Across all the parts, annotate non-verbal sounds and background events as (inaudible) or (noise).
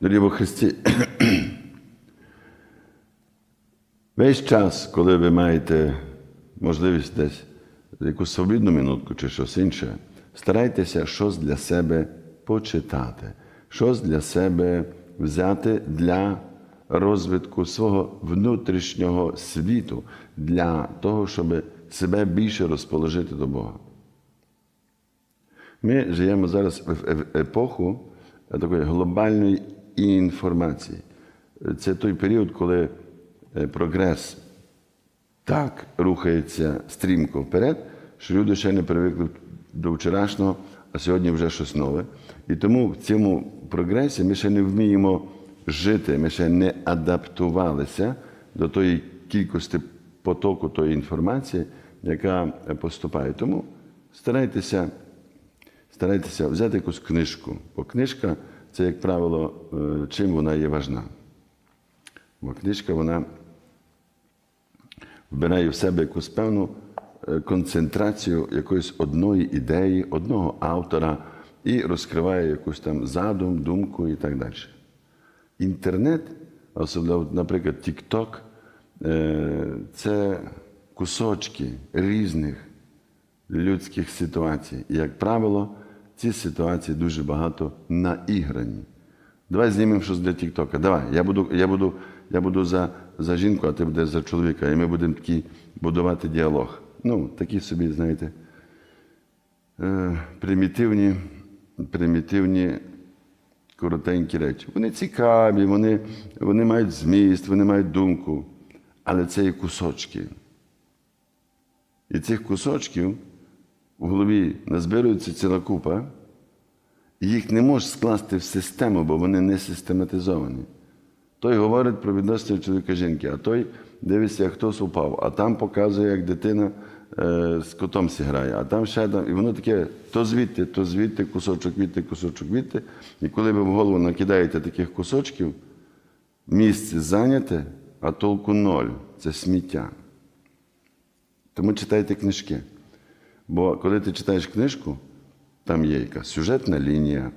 Дорогі во Христі, весь час, коли ви маєте можливість десь якусь свобідну минутку чи щось інше, старайтеся щось для себе почитати, щось для себе взяти для розвитку свого внутрішнього світу, для того, щоб себе більше розположити до Бога. Ми живемо зараз в епоху такої глобальної інформації. Це той період, коли е, прогрес так рухається стрімко вперед, що люди ще не привикли до вчорашнього, а сьогодні вже щось нове. І тому в цьому прогресі ми ще не вміємо жити, ми ще не адаптувалися до тої кількості потоку тої інформації, яка поступає. Тому старайтеся старайтеся взяти якусь книжку, бо книжка це, як правило, е, чим вона є важна. Бо книжка вона вбирає в себе якусь певну е, концентрацію якоїсь одної ідеї, одного автора і розкриває якусь там задум, думку і так далі. Інтернет, особливо, наприклад, TikTok, е, це кусочки різних людських ситуацій. І, як правило, ці ситуації дуже багато наіграні. Давай знімемо щось для Тіктока. Давай, я буду, я буду, я буду за, за жінку, а ти будеш за чоловіка. І ми будемо такі будувати діалог. Ну, такі собі, знаєте, е, примітивні, примітивні коротенькі речі. Вони цікаві, вони, вони мають зміст, вони мають думку, але це є кусочки. І цих кусочків в голові назбирується ціла купа, і їх не можеш скласти в систему, бо вони не систематизовані. Той говорить про відносини чоловіка жінки, а той дивиться, як хтось упав, а там показує, як дитина е, з котом сіграє, а там ще там. І воно таке то звідти, то звідти, кусочок відти, кусочок відти. І коли ви в голову накидаєте таких кусочків, місце зайняте, а толку ноль це сміття. Тому читайте книжки. Бо коли ти читаєш книжку, там є якась сюжетна лінія,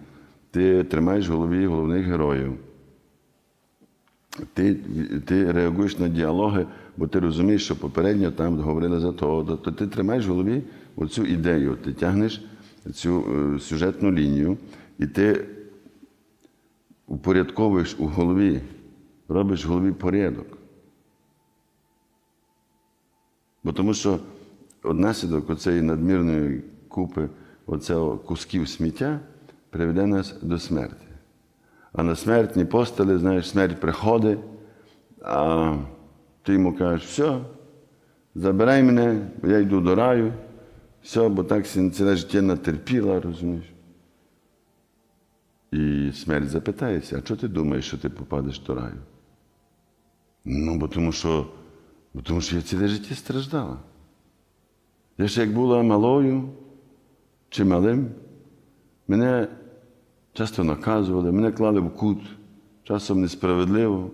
ти тримаєш в голові головних героїв. Ти, ти реагуєш на діалоги, бо ти розумієш, що попередньо там говорили за того, то, то ти тримаєш в голові оцю ідею, ти тягнеш цю е, сюжетну лінію, і ти упорядковуєш у голові, робиш в голові порядок. Бо тому що однаслідок оцеї надмірної купи оцього кусків сміття приведе нас до смерті. А на смертні постелі, знаєш, смерть приходить, а ти йому кажеш, все, забирай мене, бо я йду до раю, все, бо так ціле життя натерпіла, розумієш. І смерть запитається, а чого ти думаєш, що ти попадеш до раю? Ну, бо тому що, бо тому що я ціле життя страждала. Я ще як була малою чи малим, мене часто наказували, мене клали в кут, часом несправедливо.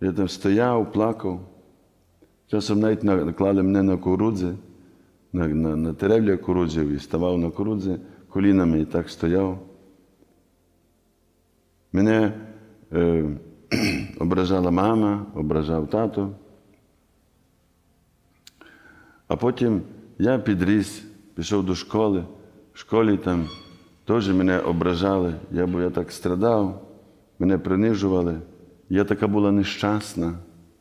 Я там стояв, плакав. Часом навіть наклали мене на кукурудзи, на, на, на теревля кукурудзів і ставав на кукурудзи колінами і так стояв. Мене е, (clears throat) ображала мама, ображав тато. А потім я підріс, пішов до школи. В школі там теж мене ображали, я, бо я так страдав, мене принижували. Я така була нещасна.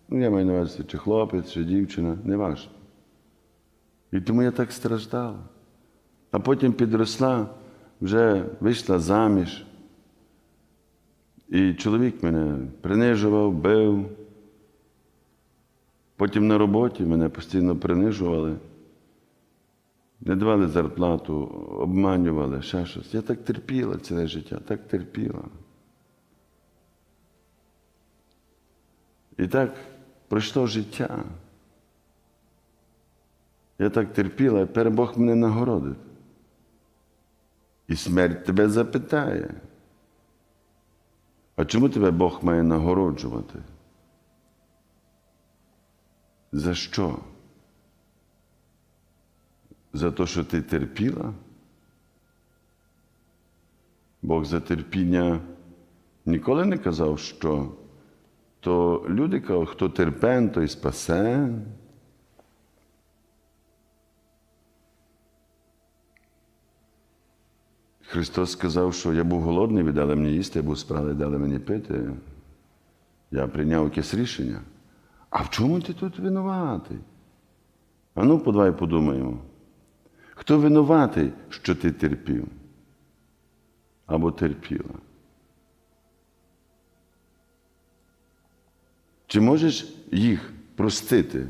Ну, я маю на увазі, чи хлопець, чи дівчина, не важливо. І тому я так страждала. А потім підросла, вже вийшла заміж. І чоловік мене принижував, бив. Потім на роботі мене постійно принижували, не давали зарплату, обманювали, ще щось. Я так терпіла ціле життя, так терпіла. І так пройшло життя. Я так терпіла, і тепер Бог мене нагородить. І смерть тебе запитає. А чому тебе Бог має нагороджувати? За що? За те, що ти терпіла? Бог за терпіння ніколи не казав, що то люди кажуть, хто терпен, той спасе. Христос сказав, що я був голодний, ви дали мені їсти, я був спраний, дали мені пити. Я прийняв якесь рішення. А в чому ти тут винуватий? А ну, подавай подумаємо. Хто винуватий, що ти терпів? Або терпіла? Чи можеш їх простити?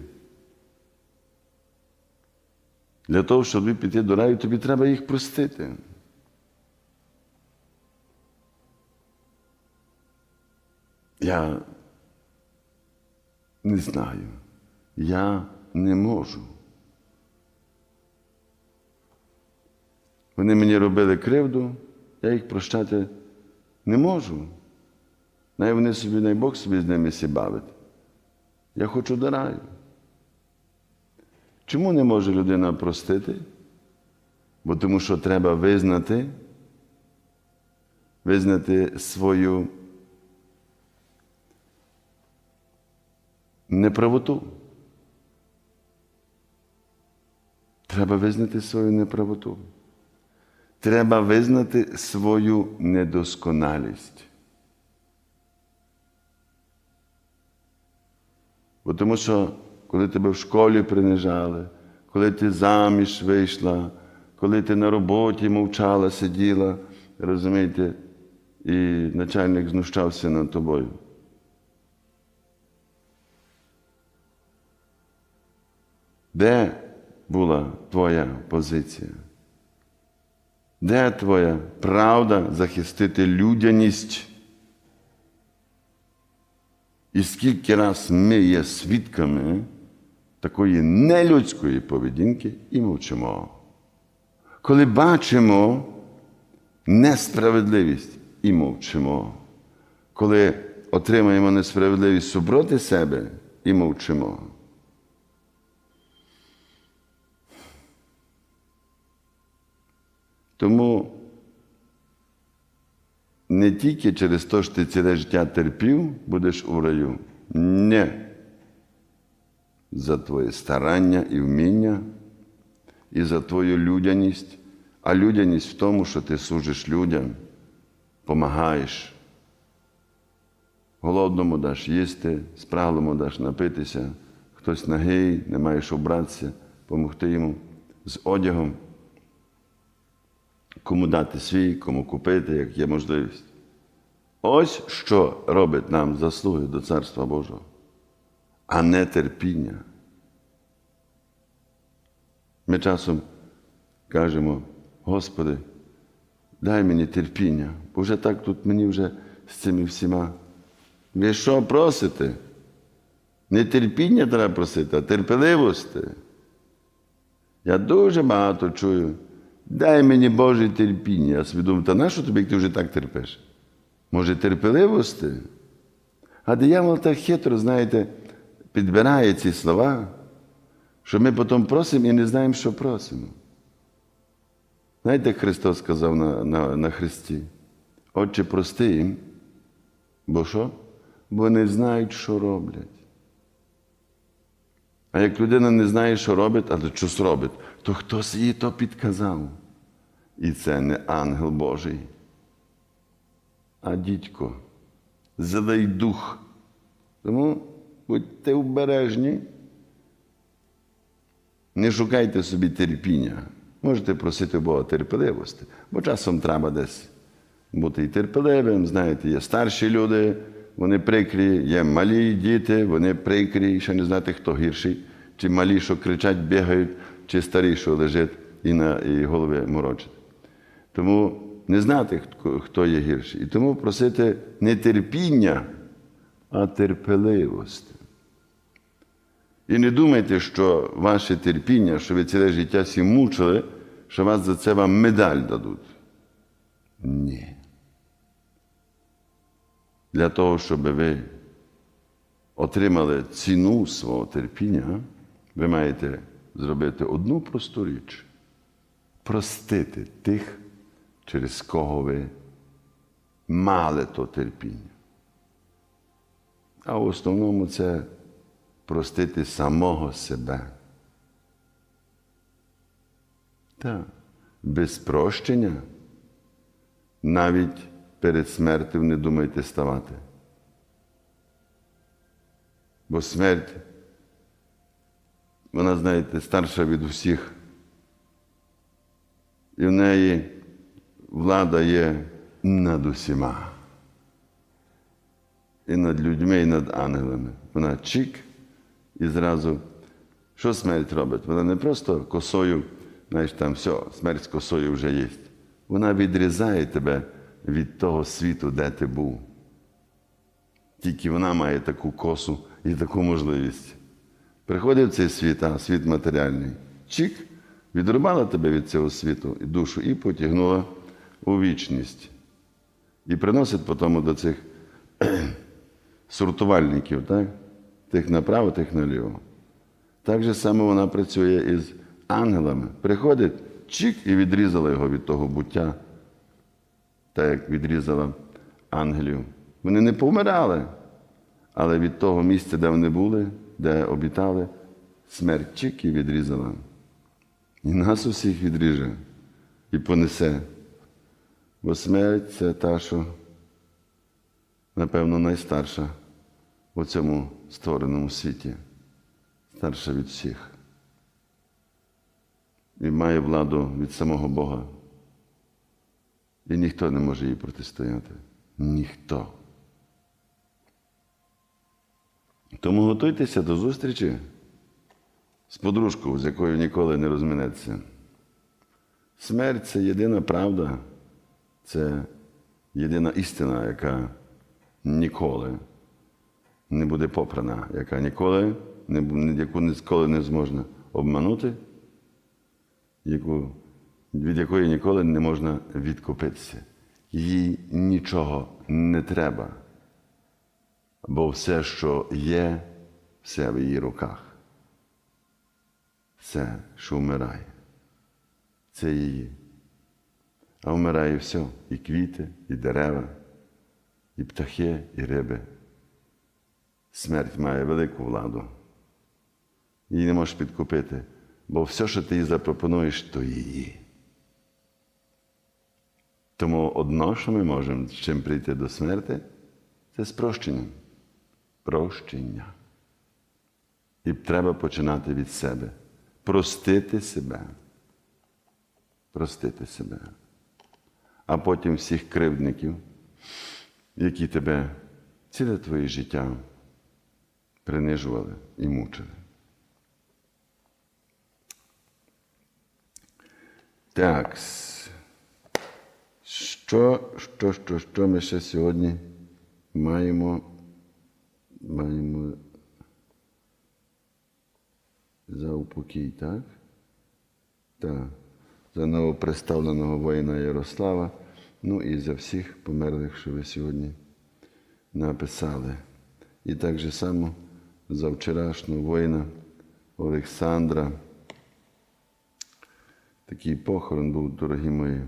Для того, щоб піти до раю, тобі треба їх простити. Я не знаю. Я не можу. Вони мені робили кривду, я їх прощати не можу. Най вони собі, най Бог собі з ними сі бавить. Я хочу до раю. Чому не може людина простити? Бо тому що треба визнати, визнати свою неправоту. Треба визнати свою неправоту. Треба визнати свою недосконалість. Бо тому що, коли тебе в школі принижали, коли ти заміж вийшла, коли ти на роботі мовчала, сиділа, розумієте, і начальник знущався над тобою. Де була твоя позиція? Де твоя правда захистити людяність? І скільки раз ми є свідками такої нелюдської поведінки і мовчимо. Коли бачимо несправедливість і мовчимо, коли отримаємо несправедливість супроти себе і мовчимо. Тому не тільки через те, що ти ціле життя терпів, будеш у раю. Не. За твоє старання і вміння, і за твою людяність, а людяність в тому, що ти служиш людям, помагаєш. Голодному даш їсти, спраглому даш напитися, хтось нагий, не маєш обратися, помогти йому з одягом кому дати свій, кому купити, як є можливість. Ось що робить нам заслуги до Царства Божого, а не терпіння. Ми часом кажемо, Господи, дай мені терпіння, бо вже так тут мені вже з цими всіма. Ви що просите? Не терпіння треба просити, а терпеливості. Я дуже багато чую. Дай мені Боже терпіння. Собі думаю, та нащо тобі, як ти вже так терпиш? Може, терпеливості? А диявол так хитро, знаєте, підбирає ці слова, що ми потім просимо і не знаємо, що просимо. Знаєте, Христос сказав на, на, на Христі? Отче, прости їм, бо що? Бо не знають, що роблять. А як людина не знає, що робить, а щось робить, то хтось їй то підказав. І це не ангел Божий, а дідько, злий дух. Тому будьте обережні, не шукайте собі терпіння. Можете просити Бога терпеливості, бо часом треба десь бути і терпеливим. Знаєте, є старші люди, вони прикрі, є малі діти, вони прикрі, ще не знаєте, хто гірший, чи малі, що кричать, бігають, чи старі, що лежить і на і голови морочить. Тому не знати, хто є гірший. І тому просити не терпіння, а терпеливості. І не думайте, що ваше терпіння, що ви ціле життя всі мучили, що вас за це вам медаль дадуть. Ні. Для того, щоб ви отримали ціну свого терпіння, ви маєте зробити одну просту річ простити тих, через кого ви мали то терпіння. А в основному це простити самого себе. Так. Без прощення навіть перед смертю не думайте ставати. Бо смерть, вона, знаєте, старша від усіх. І в неї влада є над усіма. І над людьми, і над ангелами. Вона чик і зразу. Що смерть робить? Вона не просто косою, знаєш, там все, смерть з косою вже є. Вона відрізає тебе від того світу, де ти був. Тільки вона має таку косу і таку можливість. Приходив цей світ, а світ матеріальний. Чик, відрубала тебе від цього світу і душу і потягнула у вічність. І приносить потім до цих (clears throat) сортувальників, так? тих направо, тих наліво. Так же само вона працює із ангелами. Приходить, чик, і відрізала його від того буття, так як відрізала ангелів. Вони не повмирали, але від того місця, де вони були, де обітали, смерть чик і відрізала. І нас усіх відріже і понесе. Бо смерть це та, що, напевно, найстарша у цьому створеному світі, старша від всіх. І має владу від самого Бога. І ніхто не може їй протистояти. Ніхто. Тому готуйтеся до зустрічі з подружкою, з якою ніколи не розминеться. Смерть це єдина правда, це єдина істина, яка ніколи не буде попрана, яка ніколи, яку ніколи не зможна обманути, яку, від якої ніколи не можна відкупитися. Їй нічого не треба, бо все, що є, все в її руках. Все, що вмирає, це її. А вмирає все, і квіти, і дерева, і птахи, і риби. Смерть має велику владу. Її не можеш підкупити, бо все, що ти їй запропонуєш, то її. Тому одно, що ми можемо з чим прийти до смерти, це з прощенням. Прощення. І треба починати від себе. Простити себе. Простити себе. А потім всіх кривдників, які тебе ціле твоє життя принижували і мучили. Так. Що, що, що, що ми ще сьогодні маємо? Маємо за упокій, так? Так. За новоприставленого воїна Ярослава, ну і за всіх померлих, що ви сьогодні написали. І так же само за вчорашнього воїна Олександра. Такий похорон був, дорогі мої.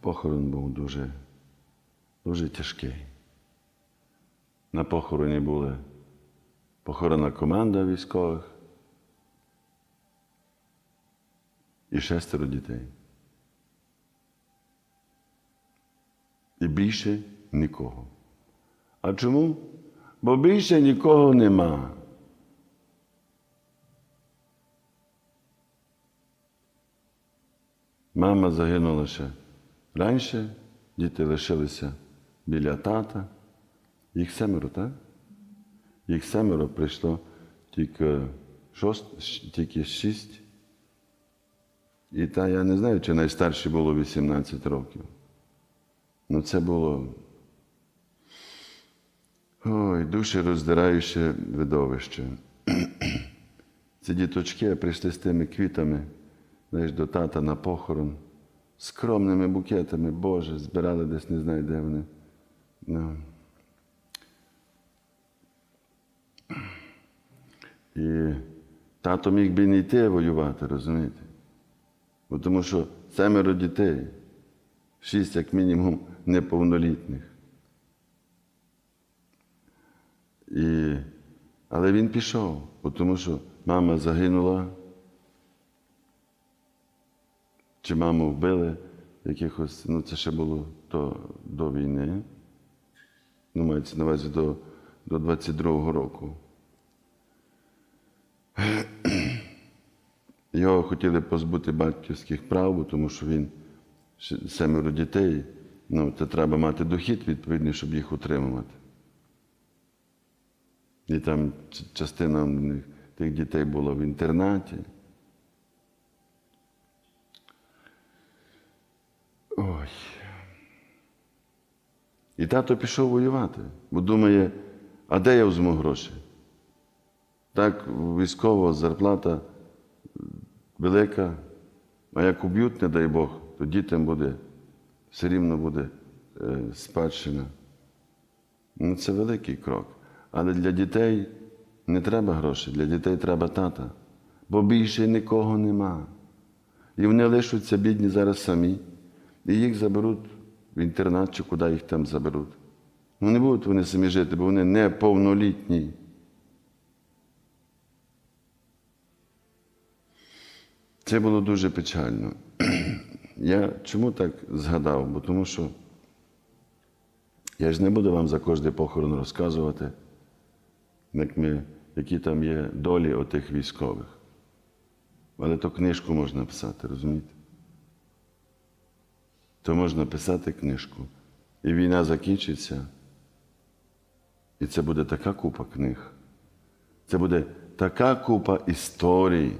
Похорон був дуже, дуже тяжкий. На похороні були похоронна команда військових і шестеро дітей. І більше нікого. А чому? Бо більше нікого нема. Мама загинула ще раніше, діти лишилися біля тата. Їх семеро, так? Їх семеро прийшло тільки, шост, тільки шість. І та я не знаю, чи найстарші було 18 років. Ну, це було ой, душе роздираюче видовище. Ці діточки прийшли з тими квітами, знаєш, до тата на похорон, скромними букетами, Боже, збирали десь не знаю, де вони. Ну. І тато міг би не йти воювати, розумієте? Тому що семеро дітей, шість, як мінімум, неповнолітніх. І... Але він пішов, тому що мама загинула, чи маму вбили якихось, ну це ще було до, до війни. Ну, мається на увазі до, до 22-го року. Його хотіли позбути батьківських прав, тому що він семеро дітей. Ну, це треба мати дохід відповідний, щоб їх утримувати. І там частина тих дітей була в інтернаті. Ой. І тато пішов воювати, бо думає, а де я візьму гроші? Так, військова зарплата велика, а як уб'ють, не дай Бог, то дітям буде, все рівно буде е, спадщина. Ну, це великий крок. Але для дітей не треба грошей, для дітей треба тата, бо більше нікого нема. І вони лишаться бідні зараз самі, і їх заберуть в інтернат чи куди їх там заберуть. Ну не будуть вони самі жити, бо вони неповнолітні. Це було дуже печально. (clears throat) Я чому так згадав? Бо тому що я ж не буду вам за кожний похорон розказувати, як ми, які там є долі отих військових. Але то книжку можна писати, розумієте? То можна писати книжку. І війна закінчиться. І це буде така купа книг. Це буде така купа історій.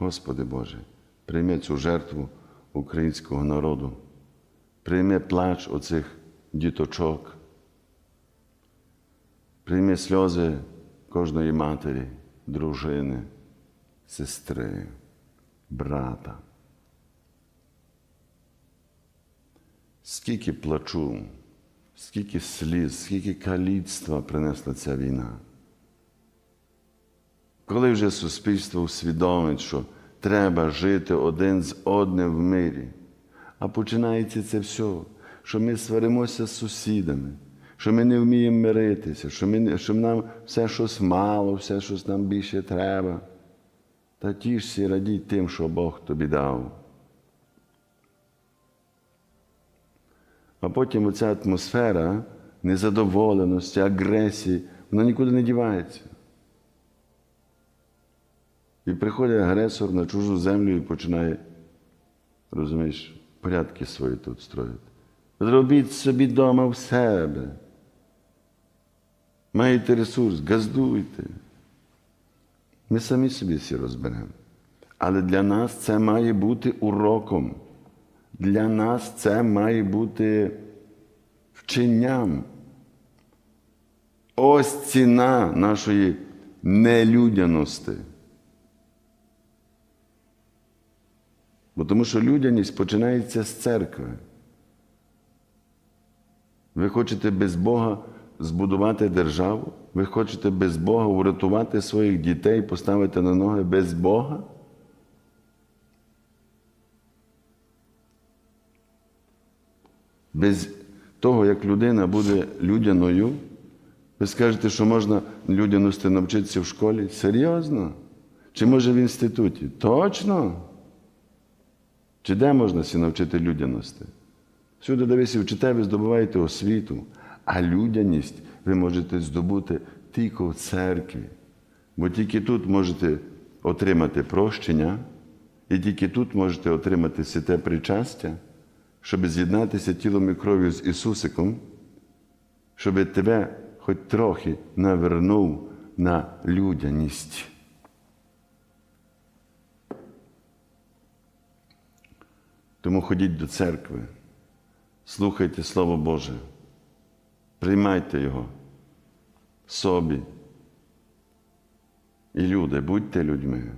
Господи Боже, прийми цю жертву українського народу, прийми плач оцих діточок, прийми сльози кожної матері, дружини, сестри, брата. Скільки плачу, скільки сліз, скільки каліцтва принесла ця війна. Коли вже суспільство усвідомить, що треба жити один з одним в мирі, а починається це все, що ми сваримося з сусідами, що ми не вміємо миритися, що, ми, що нам все щось мало, все щось нам більше треба. Та тішся і радій тим, що Бог тобі дав. А потім оця атмосфера незадоволеності, агресії, вона нікуди не дівається. І приходить агресор на чужу землю і починає, розумієш, порядки свої тут строїти. Зробіть собі вдома в себе. Маєте ресурс, газдуйте. Ми самі собі всі розберемо. Але для нас це має бути уроком. Для нас це має бути вченням. Ось ціна нашої нелюдяності. Бо тому що людяність починається з церкви. Ви хочете без Бога збудувати державу? Ви хочете без Бога врятувати своїх дітей, поставити на ноги без Бога? Без того, як людина буде людяною, ви скажете, що можна людяності навчитися в школі? Серйозно? Чи може в інституті? Точно? Чи де можна сі навчити людяності? Всюди, де ви сі вчите, ви здобуваєте освіту, а людяність ви можете здобути тільки в церкві. Бо тільки тут можете отримати прощення, і тільки тут можете отримати святе причастя, щоб з'єднатися тілом і кров'ю з Ісусиком, щоб тебе хоч трохи навернув на людяність. Тому ходіть до церкви, слухайте Слово Боже, приймайте Його собі. І люди, будьте людьми.